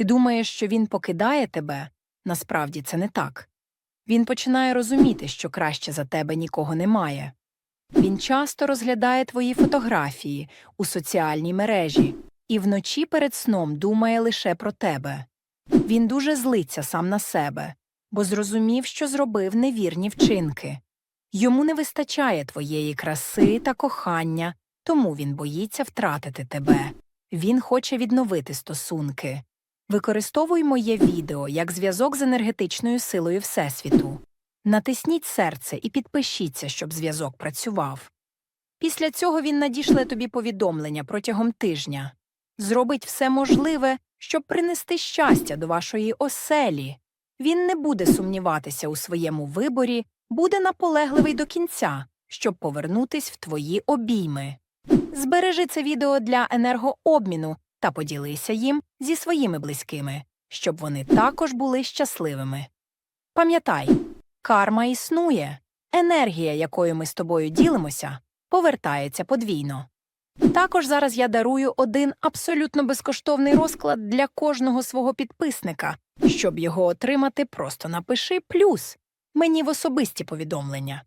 Ти думаєш, що він покидає тебе? Насправді це не так. Він починає розуміти, що краще за тебе нікого немає. Він часто розглядає твої фотографії у соціальній мережі і вночі перед сном думає лише про тебе. Він дуже злиться сам на себе, бо зрозумів, що зробив невірні вчинки. Йому не вистачає твоєї краси та кохання, тому він боїться втратити тебе. Він хоче відновити стосунки. Використовуй моє відео як зв'язок з енергетичною силою Всесвіту. Натисніть серце і підпишіться, щоб зв'язок працював. Після цього він надішле тобі повідомлення протягом тижня. Зробить все можливе, щоб принести щастя до вашої оселі. Він не буде сумніватися у своєму виборі, буде наполегливий до кінця, щоб повернутись в твої обійми. Збережи це відео для енергообміну та поділися їм зі своїми близькими, щоб вони також були щасливими. Пам'ятай, карма існує, енергія, якою ми з тобою ділимося, повертається подвійно. Також зараз я дарую один абсолютно безкоштовний розклад для кожного свого підписника. Щоб його отримати, просто напиши плюс мені в особисті повідомлення.